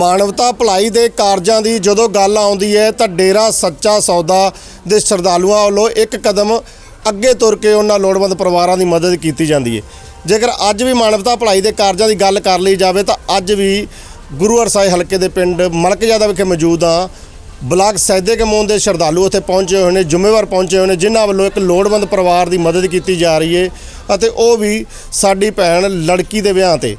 ਮਾਨਵਤਾ ਭਲਾਈ ਦੇ ਕਾਰਜਾਂ ਦੀ ਜਦੋਂ ਗੱਲ ਆਉਂਦੀ ਹੈ ਤਾਂ ਡੇਰਾ ਸੱਚਾ ਸੌਦਾ ਦੇ ਸ਼ਰਧਾਲੂਆਂ ਵੱਲੋਂ ਇੱਕ ਕਦਮ ਅੱਗੇ ਤੁਰ ਕੇ ਉਹਨਾਂ ਲੋੜਵੰਦ ਪਰਿਵਾਰਾਂ ਦੀ ਮਦਦ ਕੀਤੀ ਜਾਂਦੀ ਹੈ। ਜੇਕਰ ਅੱਜ ਵੀ ਮਾਨਵਤਾ ਭਲਾਈ ਦੇ ਕਾਰਜਾਂ ਦੀ ਗੱਲ ਕਰ ਲਈ ਜਾਵੇ ਤਾਂ ਅੱਜ ਵੀ ਗੁਰੂ ਹਰਸਾਏ ਹਲਕੇ ਦੇ ਪਿੰਡ ਮਲਕਜਾਦਾ ਵਿਖੇ ਮੌਜੂਦ ਹਾਂ। ਬਲਾਕ ਸੈਦੇ ਕੇ ਦੇ ਸ਼ਰਧਾਲੂ ਉੱਥੇ ਪਹੁੰਚੇ ਹੋਏ ਨੇ, ਜ਼ਿੰਮੇਵਾਰ ਪਹੁੰਚੇ ਹੋਏ ਨੇ, ਜਿਨ੍ਹਾਂ ਵੱਲੋਂ ਇੱਕ ਲੋੜਵੰਦ ਪਰਿਵਾਰ ਦੀ ਮਦਦ ਕੀਤੀ ਜਾ ਰਹੀ ਹੈ ਅਤੇ ਉਹ ਵੀ ਸਾਡੀ ਭੈਣ ਲੜਕੀ ਦੇ ਵਿਆਹ ਤੇ।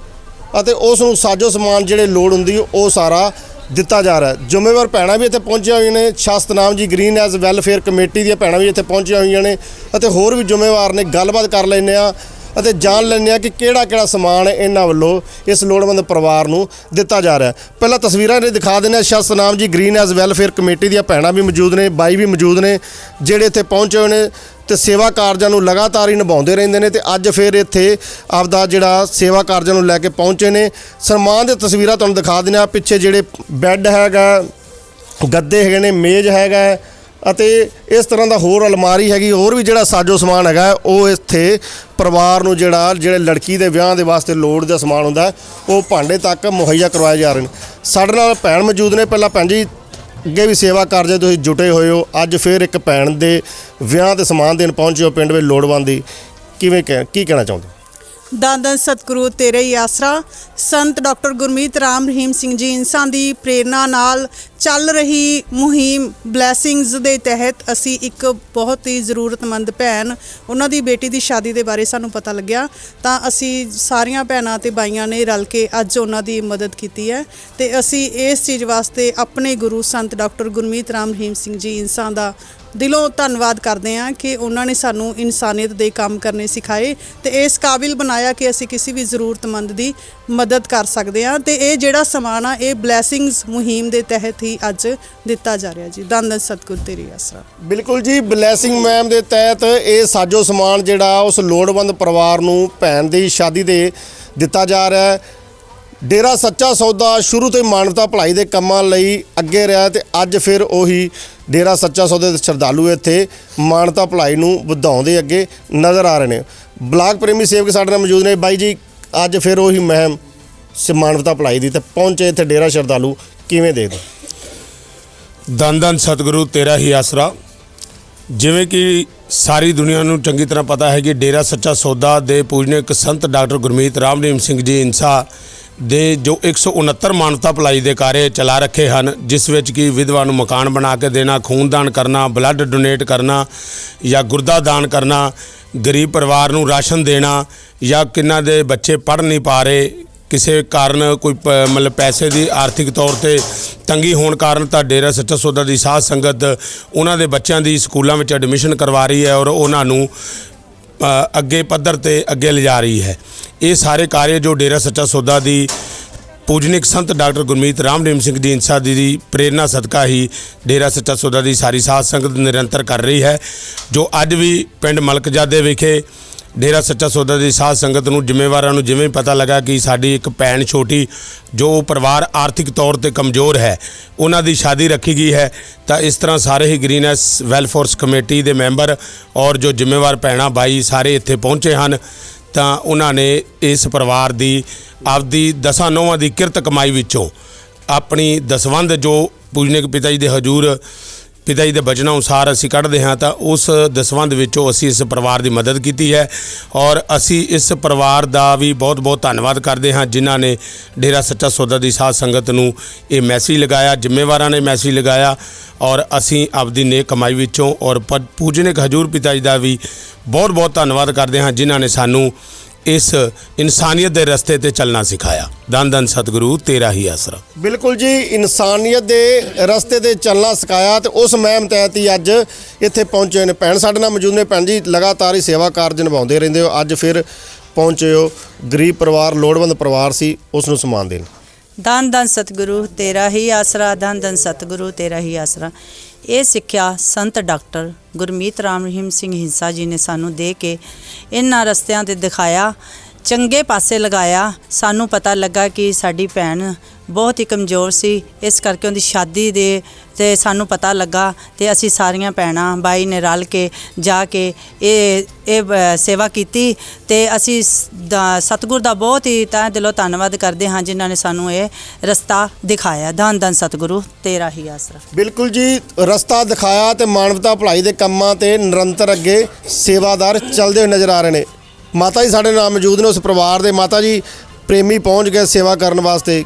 ਅਤੇ ਉਸ ਨੂੰ ਸਾਜੋ ਸਮਾਨ ਜਿਹੜੇ ਲੋੜ ਹੁੰਦੀ, ਉਹ ਸਾਰਾ ਦਿੱਤਾ ਜਾ ਰਿਹਾ ਜ਼ਿੰਮੇਵਾਰ ਭੈਣਾਂ ਵੀ ਇੱਥੇ ਪਹੁੰਚੀਆਂ ਹੋਈਆਂ ਨੇ। ਸ਼ਾਸਤਨਾਮ ਜੀ ਗ੍ਰੀਨ ਐਜ਼ ਵੈਲਫੇਅਰ ਕਮੇਟੀ ਦੀਆਂ ਭੈਣਾਂ ਵੀ ਇੱਥੇ ਪਹੁੰਚੀਆਂ ਹੋਈਆਂ ਨੇ ਅਤੇ ਹੋਰ ਵੀ ਜ਼ਿੰਮੇਵਾਰ ਨੇ। ਗੱਲਬਾਤ ਕਰ ਲੈਂਦੇ ਆ ਅਤੇ ਜਾਣ ਲੈਂਦੇ ਆ ਕਿ ਕਿਹੜਾ ਕਿਹੜਾ ਸਮਾਨ ਇਹਨਾਂ ਵੱਲੋਂ ਇਸ ਲੋੜਵੰਦ ਪਰਿਵਾਰ ਨੂੰ ਦਿੱਤਾ ਜਾ ਰਿਹਾ ਪਹਿਲਾਂ ਤਸਵੀਰਾਂ ਨੇ ਦਿਖਾ ਦਿੰਦੇ ਆ ਸ਼ਾਸਤਨਾਮ ਜੀ ਗ੍ਰੀਨ ਐਜ਼ ਵੈਲਫੇਅਰ ਕਮੇਟੀ ਦੀਆਂ ਭੈਣਾਂ ਵੀ ਮੌਜੂਦ ਨੇ, ਬਾਈ ਵੀ ਮੌਜੂਦ ਨੇ, ਜਿਹੜੇ ਇੱਥੇ ਪਹੁੰਚੇ ਹੋਏ ਨੇ। ਤੇ ਸੇਵਾ ਕਾਰਜਾਂ ਨੂੰ ਲਗਾਤਾਰ ਹੀ ਨਿਭਾਉਂਦੇ ਰਹਿੰਦੇ ਨੇ ਤੇ ਅੱਜ ਫਿਰ ਇੱਥੇ ਆਪਦਾ ਜਿਹੜਾ ਸੇਵਾ ਕਾਰਜਾਂ ਨੂੰ ਲੈ ਕੇ ਪਹੁੰਚੇ ਨੇ। ਸਨਮਾਨ ਦੇ ਤਸਵੀਰਾਂ ਤੁਹਾਨੂੰ ਦਿਖਾ ਦਿੰਦੇ ਆ ਪਿੱਛੇ ਜਿਹੜੇ ਬੈੱਡ ਹੈਗਾ, ਗੱਦੇ ਹੈਗੇ ਨੇ, ਮੇਜ਼ ਹੈਗਾ ਅਤੇ ਇਸ ਤਰ੍ਹਾਂ ਦਾ ਹੋਰ ਅਲਮਾਰੀ ਹੈਗੀ, ਹੋਰ ਵੀ ਜਿਹੜਾ ਸਾਜੋ ਸਮਾਨ ਹੈਗਾ ਉਹ ਇੱਥੇ ਪਰਿਵਾਰ ਨੂੰ ਜਿਹੜਾ, ਜਿਹੜੇ ਲੜਕੀ ਦੇ ਵਿਆਹ ਦੇ ਵਾਸਤੇ ਲੋੜ ਦਾ ਸਮਾਨ ਹੁੰਦਾ ਉਹ ਭਾਂਡੇ ਤੱਕ ਮੁਹੱਈਆ ਕਰਵਾਏ ਜਾ ਰਹੇ ਨੇ। ਸਾਡੇ ਨਾਲ ਭੈਣ ਮੌਜੂਦ ਨੇ। ਪਹਿਲਾਂ ਭੈਣ ਜੀ ਅੱਗੇ ਵੀ ਸੇਵਾ ਕਾਰਜਾਂ ਤੁਸੀਂ ਜੁਟੇ ਹੋਏ ਹੋ। ਅੱਜ ਫਿਰ ਇੱਕ ਭੈਣ ਦੇ ਵਿਆਹ ਤੇ ਸਮਾਨ ਦੇਣ ਪਹੁੰਚੇ ਹੋ ਪਿੰਡ ਵਿੱਚ ਲੋੜਵੰਦ ਦੀ। ਕਿਵੇਂ ਕਹਿ- ਕੀ ਕਹਿਣਾ ਚਾਹੁੰਦੇ? ਦਾਦਨ ਸਤਿਗੁਰੂ, ਤੇਰੇ ਹੀ ਆਸਰਾ। ਸੰਤ ਡਾਕਟਰ ਗੁਰਮੀਤ ਰਾਮ ਰਹੀਮ ਸਿੰਘ ਜੀ, ਇਨਸਾਨ ਦੀ ਪ੍ਰੇਰਣਾ ਨਾਲ ਚੱਲ ਰਹੀ ਮੁਹਿੰਮ ਬਲੇਸਿੰਗਸ ਦੇ ਤਹਿਤ ਅਸੀਂ ਇੱਕ ਬਹੁਤ ਹੀ ਜ਼ਰੂਰਤਮੰਦ ਭੈਣ, ਉਹਨਾਂ ਦੀ ਬੇਟੀ ਦੀ ਸ਼ਾਦੀ ਦੇ ਬਾਰੇ ਸਾਨੂੰ ਪਤਾ ਲੱਗਿਆ। ਤਾਂ ਅਸੀਂ ਸਾਰੀਆਂ ਭੈਣਾਂ ਤੇ ਬਾਈਆਂ ਨੇ ਰਲ ਕੇ ਅੱਜ ਉਹਨਾਂ ਦੀ ਮਦਦ ਕੀਤੀ ਹੈ ਤੇ ਅਸੀਂ ਇਸ ਚੀਜ਼ ਵਾਸਤੇ ਆਪਣੇ ਗੁਰੂ ਸੰਤ ਡਾਕਟਰ ਗੁਰਮੀਤ ਰਾਮ ਰਹੀਮ ਸਿੰਘ ਜੀ ਇਨਸਾਨ ਦਾ ਦਿਲੋਂ ਧੰਨਵਾਦ ਕਰਦੇ ਹਾਂ ਕਿ ਉਹਨਾਂ ਨੇ ਸਾਨੂੰ ਇਨਸਾਨੀਅਤ ਦੇ ਕੰਮ ਕਰਨੇ ਸਿਖਾਏ ਤੇ ਇਸ ਕਾਬਿਲ ਬਣਾਇਆ ਕਿ ਅਸੀਂ ਕਿਸੇ ਵੀ ਜ਼ਰੂਰਤਮੰਦ ਦੀ ਮਦਦ ਕਰ ਸਕਦੇ ਹਾਂ ਤੇ ਇਹ ਜਿਹੜਾ ਸਮਾਨ ਆ, ਇਹ ਬਲੇਸਿੰਗਸ ਮੁਹਿੰਮ ਦੇ ਤਹਿਤ ਹੀ ਅੱਜ ਦਿੱਤਾ ਜਾ ਰਿਹਾ ਜੀ। ਦੰਦ ਸਤਿਗੁਰ ਤੇਰੀ ਆਸਰਾ। ਬਿਲਕੁਲ ਜੀ ਬਲੇਸਿੰਗ ਮੈਮ ਦੇ ਤਹਿਤ ਇਹ ਸਾਜੋ ਸਮਾਨ ਜਿਹੜਾ ਉਸ ਲੋੜਵੰਦ ਪਰਿਵਾਰ ਨੂੰ, ਭੈਣ ਦੀ, ਸ਼ਾਦੀ ਦੇ ਦਿੱਤਾ ਜਾ ਰਿਹਾ ਹੈ। ਡੇਰਾ ਸੱਚਾ ਸੌਦਾ ਸ਼ੁਰੂ ਤੋਂ ਹੀ ਮਾਨਵਤਾ ਭਲਾਈ ਦੇ ਕੰਮਾਂ ਲਈ ਅੱਗੇ ਰਿਹਾ ਤੇ ਅੱਜ ਫਿਰ ਉਹੀ ਡੇਰਾ ਸੱਚਾ ਸੌਦੇ ਦੇ ਸ਼ਰਧਾਲੂ ਇੱਥੇ ਮਾਨਵਤਾ ਭਲਾਈ ਨੂੰ ਵਧਾਉਂਦੇ ਅੱਗੇ ਨਜ਼ਰ ਆ ਰਹੇ ਨੇ। ਬਲਾਕ ਪ੍ਰੇਮੀ ਸੇਵਕ ਸਾਡੇ ਨਾਲ ਮੌਜੂਦ ਨੇ। ਬਾਈ ਜੀ, ਅੱਜ ਫਿਰ ਉਹੀ ਮਹਿਮ ਸ, ਮਾਨਵਤਾ ਭਲਾਈ ਦੀ ਤੇ ਪਹੁੰਚੇ ਇੱਥੇ ਡੇਰਾ ਸ਼ਰਧਾਲੂ। ਕਿਵੇਂ ਦੇਖਦੇ ਧੰਨ ਧੰਨ ਸਤਿਗੁਰੂ, ਤੇਰਾ ਹੀ ਆਸਰਾ। ਜਿਵੇਂ ਕਿ ਸਾਰੀ ਦੁਨੀਆ ਨੂੰ ਚੰਗੀ ਤਰ੍ਹਾਂ ਪਤਾ ਹੈ ਕਿ ਡੇਰਾ ਸੱਚਾ ਸੌਦਾ ਦੇ ਪੂਜਨੀਕ ਸੰਤ ਡਾਕਟਰ ਗੁਰਮੀਤ ਰਾਮਨੇਮ ਸਿੰਘ ਜੀ ਇਨਸਾ ਦੇ ਜੋ 169 ਮਾਨਵਤਾ ਭਲਾਈ ਦੇ ਕਾਰੇ ਚਲਾ ਰੱਖੇ ਹਨ, ਜਿਸ ਵਿੱਚ ਕਿ ਵਿਧਵਾ ਨੂੰ ਮਕਾਨ ਬਣਾ ਕੇ ਦੇਣਾ, ਖੂਨਦਾਨ ਕਰਨਾ ਬਲੱਡ ਡੋਨੇਟ ਕਰਨਾ ਜਾਂ ਗੁਰਦਾ ਦਾਨ ਕਰਨਾ, ਗਰੀਬ ਪਰਿਵਾਰ ਨੂੰ ਰਾਸ਼ਨ ਦੇਣਾ ਜਾਂ ਕਿੰਨਾ ਦੇ ਬੱਚੇ ਪੜ੍ਹ ਨਹੀਂ ਪਾ ਰਹੇ ਕਿਸੇ ਕਾਰਨ ਕੋਈ ਪ- ਮਤਲਬ ਪੈਸੇ ਦੀ ਆਰਥਿਕ ਤੌਰ ਤੇ ਤੰਗੀ ਹੋਣ ਕਾਰਨ ਤਾਂ ਡੇਰਾ ਸੱਚਾ ਸੌਦਾ ਦੀ ਸਾਧ ਸੰਗਤ ਉਹਨਾਂ ਦੇ ਬੱਚਿਆਂ ਦੀ ਸਕੂਲਾਂ ਵਿੱਚ ਐਡਮਿਸ਼ਨ ਕਰਵਾ ਰਹੀ ਹੈ ਔਰ ਉਹਨਾਂ ਨੂੰ ਅ, ਅੱਗੇ ਪੱਧਰ ਤੇ ਅੱਗੇ ਲਿਜਾ ਰਹੀ ਹੈ। ਇਹ ਸਾਰੇ ਕਾਰਜ ਜੋ ਡੇਰਾ ਸੱਚਾ ਸੌਦਾ ਦੀ ਪੂਜਨਿਕ ਸੰਤ ਡਾਕਟਰ ਗੁਰਮੀਤ ਰਾਮਨੇਮ ਸਿੰਘ ਜੀ ਇੰਸਾ ਜੀ ਦੀ ਪ੍ਰੇਰਣਾ ਸਦਕਾ ਹੀ ਡੇਰਾ ਸੱਚਾ ਸੌਦਾ ਦੀ ਸਾਰੀ ਸਾਧ ਸੰਗਤ ਨਿਰੰਤਰ ਕਰ ਰਹੀ ਹੈ ਜੋ ਅੱਜ ਵੀ ਪਿੰਡ ਮਲਕਜਾਦੇ ਵਿਖੇ ਡੇਰਾ ਸੱਚਾ ਸੌਦਾ ਦੀ ਸਾਧ ਸੰਗਤ ਨੂੰ, ਜ਼ਿੰਮੇਵਾਰਾਂ ਨੂੰ ਜਿਵੇਂ ਪਤਾ ਲੱਗਾ ਕਿ ਸਾਡੀ ਇੱਕ ਭੈਣ ਛੋਟੀ, ਜੋ ਪਰਿਵਾਰ ਆਰਥਿਕ ਤੌਰ ਤੇ ਕਮਜ਼ੋਰ ਹੈ, ਉਹਨਾਂ ਦੀ ਸ਼ਾਦੀ ਰੱਖੀ ਗਈ ਹੈ, ਤਾਂ ਇਸ ਤਰ੍ਹਾਂ ਸਾਰੇ ਹੀ ਗ੍ਰੀਨੈਸ ਵੈਲਫੋਰਸ ਕਮੇਟੀ ਦੇ ਮੈਂਬਰ ਔਰ ਜੋ ਜ਼ਿੰਮੇਵਾਰ ਭੈਣਾਂ ਬਾਈ ਸਾਰੇ ਇੱਥੇ ਪਹੁੰਚੇ ਹਨ, ਤਾਂ ਉਹਨਾਂ ਨੇ ਇਸ ਪਰਿਵਾਰ ਦੀ ਆਪਦੀ ਦਸਾਂ ਨੌਵਾਂ ਦੀ ਕਿਰਤ ਕਮਾਈ ਵਿੱਚੋਂ ਆਪਣੀ ਦਸਵੰਧ ਜੋ ਪੂਜਨਿਕ ਪਿਤਾ ਜੀ ਦੇ ਹਜੂਰ ਪਿਤਾ ਜੀ ਦੇ ਬਚਨਾਂ ਅਨੁਸਾਰ ਅਸੀਂ ਕੱਢਦੇ ਹਾਂ ਤਾਂ ਉਸ ਦਸਵੰਧ ਵਿੱਚੋਂ ਅਸੀਂ ਇਸ ਪਰਿਵਾਰ ਦੀ ਮਦਦ ਕੀਤੀ ਹੈ ਔਰ ਅਸੀਂ ਇਸ ਪਰਿਵਾਰ ਦਾ ਵੀ ਬਹੁਤ-ਬਹੁਤ ਧੰਨਵਾਦ ਕਰਦੇ ਹਾਂ ਜਿਨ੍ਹਾਂ ਨੇ ਡੇਰਾ ਸੱਚਾ ਸੌਦਾ ਦੀ ਸਾਧ ਸੰਗਤ ਨੂੰ ਇਹ ਮੈਸੇਜ ਲਗਾਇਆ, ਜ਼ਿੰਮੇਵਾਰਾਂ ਨੇ ਮੈਸੇਜ ਲਗਾਇਆ ਔਰ ਅਸੀਂ ਆਪਦੀ ਨੇਕ ਕਮਾਈ ਵਿੱਚੋਂ ਔਰ ਪ- ਪੂਜਨਿਕ ਹਜੂਰ ਪਿਤਾ ਜੀ ਦਾ ਵੀ ਬਹੁਤ-ਬਹੁਤ ਧੰਨਵਾਦ ਕਰਦੇ ਹਾਂ ਜਿਨ੍ਹਾਂ ਨੇ ਸਾਨੂੰ ਇਸ ਇਨਸਾਨੀਅਤ ਦੇ ਰਸਤੇ ਤੇ ਚੱਲਣਾ ਸਿਖਾਇਆ। ਧੰਨ ਧੰਨ ਸਤਿਗੁਰੂ ਤੇਰਾ ਹੀ ਆਸਰਾ। ਬਿਲਕੁਲ ਜੀ ਇਨਸਾਨੀਅਤ ਦੇ ਰਸਤੇ ਤੇ ਚੱਲਣਾ ਸਿਖਾਇਆ ਤੇ ਉਸ ਮਹਿਮ ਤਹਿਤ ਹੀ ਅੱਜ ਇੱਥੇ ਪਹੁੰਚੇ ਨੇ ਭੈਣ। ਸਾਡੇ ਨਾਲ ਮੌਜੂਦ ਨੇ ਭੈਣ ਜੀ ਲਗਾਤਾਰ ਹੀ ਸੇਵਾ ਕਾਰਜ ਨਿਭਾਉਂਦੇ ਰਹਿੰਦੇ ਹੋ। ਅੱਜ ਫਿਰ ਪਹੁੰਚੇ ਹੋ। ਗਰੀਬ ਪਰਿਵਾਰ ਲੋੜਵੰਦ ਪਰਿਵਾਰ ਸੀ ਉਸ ਨੂੰ ਸਮਾਨ ਦੇਣ। ਧੰਨ ਧੰਨ ਸਤਿਗੁਰੂ ਤੇਰਾ ਹੀ ਆਸਰਾ। ਧੰਨ ਧੰਨ ਸਤਿਗੁਰੂ ਤੇਰਾ ਹੀ ਆਸਰਾ। ਇਹ ਸਿੱਖਿਆ ਸੰਤ ਡਾਕਟਰ ਗੁਰਮੀਤ ਰਾਮ ਰਹੀਮ ਸਿੰਘ ਹਿੰਸਾ ਜੀ ਨੇ ਸਾਨੂੰ ਦੇ ਕੇ ਇਹਨਾਂ ਰਸਤਿਆਂ ਤੇ ਦਿਖਾਇਆ ਚੰਗੇ ਪਾਸੇ ਲਗਾਇਆ, ਸਾਨੂੰ ਪਤਾ ਲੱਗਾ ਕਿ ਸਾਡੀ ਭੈਣ ਬਹੁਤ ਹੀ ਕਮਜ਼ੋਰ ਸੀ। ਇਸ ਕਰਕੇ ਉਹਦੀ ਸ਼ਾਦੀ ਦੇ ਤੇ ਸਾਨੂੰ ਪਤਾ ਲੱਗਾ ਤੇ ਅਸੀਂ ਸਾਰੀਆਂ ਭੈਣਾਂ, ਬਾਈ ਨੇ ਰਲ ਕੇ ਜਾ ਕੇ ਇਹ ਇਹ ਸੇਵਾ ਕੀਤੀ ਤੇ ਅਸੀਂ ਸ- ਦਾ- ਸਤਿਗੁਰ ਦਾ ਬਹੁਤ ਹੀ ਤਾਂ ਦਿਲੋਂ ਧੰਨਵਾਦ ਕਰਦੇ ਹਾਂ ਜਿਨ੍ਹਾਂ ਨੇ ਸਾਨੂੰ ਇਹ ਰਸਤਾ ਦਿਖਾਇਆ। ਦਾਨ ਦਾਨ ਸਤਿਗੁਰੂ, ਤੇਰਾ ਹੀ ਆਸਰਾ। ਬਿਲਕੁਲ ਜੀ, ਰਸਤਾ ਦਿਖਾਇਆ ਤੇ ਮਾਨਵਤਾ ਭਲਾਈ ਦੇ ਕੰਮਾਂ ਤੇ ਨਿਰੰਤਰ ਅੱਗੇ ਸੇਵਾਦਾਰ ਚੱਲਦੇ ਨਜ਼ਰ ਆ ਰਹੇ ਨੇ। ਮਾਤਾ ਜੀ ਸਾਡੇ ਨਾਲ ਮੌਜੂਦ ਨੇ ਉਸ ਪਰਿਵਾਰ ਦੇ ਮਾਤਾ ਜੀ ਪ੍ਰੇਮੀ ਪਹੁੰਚ ਗਏ ਸੇਵਾ ਕਰਨ ਵਾਸਤੇ।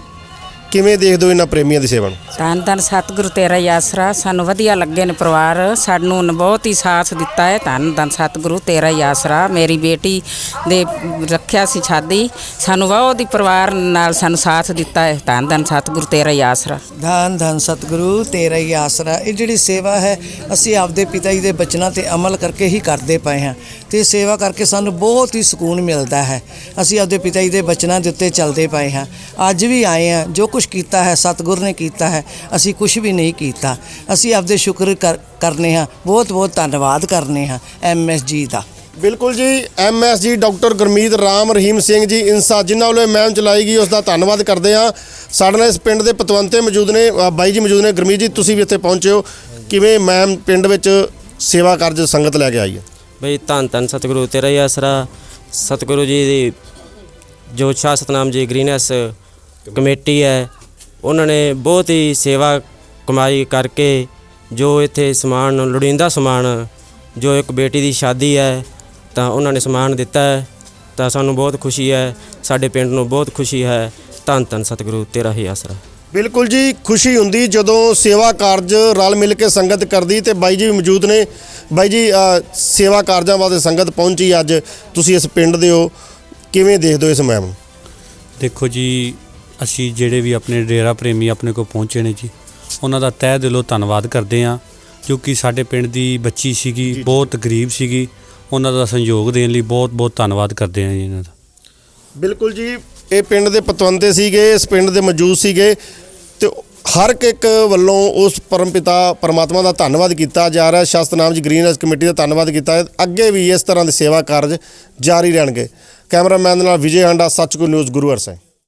ਕਿਵੇਂ ਦੇਖਦੇ ਹੋ ਇਹਨਾਂ ਪ੍ਰੇਮੀਆਂ ਦੀ ਸੇਵਾ ਨੂੰ? ਧੰਨ ਧੰਨ ਸਤਿਗੁਰੂ ਤੇਰਾ ਹੀ ਆਸਰਾ ਸਾਨੂੰ ਵਧੀਆ ਲੱਗੇ ਨੇ ਪਰਿਵਾਰ। ਸਾਨੂੰ ਬਹੁਤ ਹੀ ਸਾਥ ਦਿੱਤਾ ਹੈ। ਧੰਨ ਧੰਨ ਸਤਿਗੁਰੂ ਤੇਰਾ ਹੀ ਆਸਰਾ। ਮੇਰੀ ਬੇਟੀ ਦੇ ਰੱਖਿਆ ਸੀ ਛਾਦੀ ਸਾਨੂੰ ਬਹੁਤ ਹੀ ਪਰਿਵਾਰ ਨਾਲ ਸਾਨੂੰ ਸਾਥ ਦਿੱਤਾ ਹੈ। ਧੰਨ ਧੰਨ ਸਤਿਗੁਰੂ ਤੇਰਾ ਹੀ ਆਸਰਾ। ਧੰਨ ਧੰਨ ਸਤਿਗੁਰੂ ਤੇਰਾ ਹੀ ਆਸਰਾ। ਇਹ ਜਿਹੜੀ ਸੇਵਾ ਹੈ ਅਸੀਂ ਆਪਦੇ ਪਿਤਾ ਜੀ ਦੇ ਬਚਨਾਂ ਤੇ ਅਮਲ ਕਰਕੇ ਹੀ ਕਰਦੇ ਪਏ ਹਾਂ। ਤੇ ਸੇਵਾ ਕਰਕੇ ਸਾਨੂੰ ਬਹੁਤ ਹੀ ਸਕੂਨ ਮਿਲਦਾ ਹੈ। ਅਸੀਂ ਆਪਦੇ ਪਿਤਾ ਜੀ ਦੇ ਬਚਨਾਂ ਦੇ ਉੱਤੇ ਚੱਲਦੇ ਪਏ ਹਾਂ। ਅੱਜ ਵੀ ਆਏ ਹਾਂ। ਜੋ ਕੁਝ ਕੀਤਾ ਹੈ, ਸਤਿਗੁਰ ਨੇ ਕੀਤਾ ਹੈ। ਅਸੀਂ ਕੁਝ ਵੀ ਨਹੀਂ ਕੀਤਾ। ਅਸੀਂ ਆਪਦੇ ਸ਼ੁਕਰ ਕਰ- ਕਰਨੇ ਹਾਂ। ਬਹੁਤ ਬਹੁਤ ਧੰਨਵਾਦ ਕਰਨੇ ਹਾਂ ਐਮਐਸਜੀ ਦਾ। ਬਿਲਕੁਲ ਜੀ ਐਮਐਸਜੀ ਡਾਕਟਰ ਗੁਰਮੀਤ ਰਾਮ ਰਹੀਮ ਸਿੰਘ ਜੀ, ਇਨਸਾ ਜਿਨ੍ਹਾਂ ਵੱਲੋਂ ਇਹ ਚਲਾਈ ਗਈ ਉਸ ਦਾ ਧੰਨਵਾਦ ਕਰਦੇ ਹਾਂ। ਸਾਡੇ ਨਾਲ ਇਸ ਪਿੰਡ ਦੇ ਪਤਵੰਤੇ ਮੌਜੂਦ ਨੇ ਬਾਈ ਜੀ ਮੌਜੂਦ ਨੇ। ਗੁਰਮੀਤ ਜੀ, ਤੁਸੀਂ ਵੀ ਇੱਥੇ ਪਹੁੰਚੇ ਹੋ। ਕਿਵੇਂ ਮੈਮ ਪਿੰਡ ਵਿੱਚ ਸੇਵਾ ਕਾਰਜ ਸੰਗਤ ਲੈ ਕੇ ਆਈ ਹੈ? ਬਈ ਧੰਨ ਧੰਨ ਸਤਿਗੁਰੂ, ਤੇਰਾ ਹੀ ਆਸਰਾ। ਸਤਿਗੁਰੂ ਜੀ ਦੀ ਜੋ ਸ਼ਾਹ ਸਤਨਾਮ ਜੀ ਗ੍ਰੀਨੈਸ ਕਮੇਟੀ ਹੈ, ਉਹਨਾਂ ਨੇ ਬਹੁਤ ਹੀ ਸੇਵਾ ਕਮਾਈ ਕਰਕੇ ਜੋ ਇੱਥੇ ਸਮਾਨ, ਲੋੜੀਂਦਾ ਸਮਾਨ, ਜੋ ਇੱਕ ਬੇਟੀ ਦੀ ਸ਼ਾਦੀ ਹੈ, ਤਾਂ ਉਹਨਾਂ ਨੇ ਸਮਾਨ ਦਿੱਤਾ ਹੈ। ਤਾਂ ਸਾਨੂੰ ਬਹੁਤ ਖੁਸ਼ੀ ਹੈ, ਸਾਡੇ ਪਿੰਡ ਨੂੰ ਬਹੁਤ ਖੁਸ਼ੀ ਹੈ। ਧੰਨ ਧੰਨ ਸਤਿਗੁਰੂ, ਤੇਰਾ ਹੀ ਆਸਰਾ। ਬਿਲਕੁਲ ਜੀ ਖੁਸ਼ੀ ਹੁੰਦੀ ਜਦੋਂ ਸੇਵਾ ਕਾਰਜ ਰਲ ਮਿਲ ਕੇ ਸੰਗਤ ਕਰਦੀ ਤੇ ਬਾਈ ਜੀ ਵੀ ਮੌਜੂਦ ਨੇ। ਬਾਈ ਜੀ ਸੇਵਾ ਕਾਰਜਾਂ ਵਾਸਤੇ ਸੰਗਤ ਪਹੁੰਚੀ ਅੱਜ। ਤੁਸੀਂ ਇਸ ਪਿੰਡ ਦੇ ਹੋ। ਕਿਵੇਂ ਦੇਖਦੇ ਹੋ ਇਸ ਮੁਹਿੰਮ ਨੂੰ? ਦੇਖੋ ਜੀ ਅਸੀਂ ਜਿਹੜੇ ਵੀ ਆਪਣੇ ਡੇਰਾ ਪ੍ਰੇਮੀ ਆਪਣੇ ਕੋਲ ਪਹੁੰਚੇ ਨੇ ਜੀ ਉਹਨਾਂ ਦਾ ਤਹਿ ਦਿਲੋਂ ਧੰਨਵਾਦ ਕਰਦੇ ਹਾਂ। ਕਿਉਂਕਿ ਸਾਡੇ ਪਿੰਡ ਦੀ ਬੱਚੀ ਸੀਗੀ ਬਹੁਤ ਗਰੀਬ ਸੀਗੀ। ਉਹਨਾਂ ਦਾ ਸਹਿਯੋਗ ਦੇਣ ਲਈ ਬਹੁਤ ਬਹੁਤ ਧੰਨਵਾਦ ਕਰਦੇ ਹਾਂ ਜੀ ਇਹਨਾਂ ਦਾ। ਬਿਲਕੁਲ ਜੀ ਇਹ ਪਿੰਡ ਦੇ ਪਤਵੰਤੇ ਸੀਗੇ, ਇਸ ਪਿੰਡ ਦੇ ਮੌਜੂਦ ਸੀਗੇ ਤੇ ਹਰ ਇੱਕ ਇੱਕ ਵੱਲੋਂ ਉਸ ਪਰਮਪਿਤਾ ਪਰਮਾਤਮਾ ਦਾ ਧੰਨਵਾਦ ਕੀਤਾ ਜਾ ਰਿਹਾ। ਸ਼ਾਸਤ ਨਾਮ ਜੀ ਗ੍ਰੀਨਸ ਕਮੇਟੀ ਦਾ ਧੰਨਵਾਦ ਕੀਤਾ। ਅੱਗੇ ਵੀ ਇਸ ਤਰ੍ਹਾਂ ਦੇ ਸੇਵਾ ਕਾਰਜ ਜਾਰੀ ਰਹਿਣਗੇ। ਕੈਮਰਾਮੈਨ ਦੇ ਨਾਲ ਵਿਜੇ ਹਾਂਡਾ ਸੱਚਕੋ ਨਿਊਜ਼, ਗੁਰੂ ਸਿੰਘ।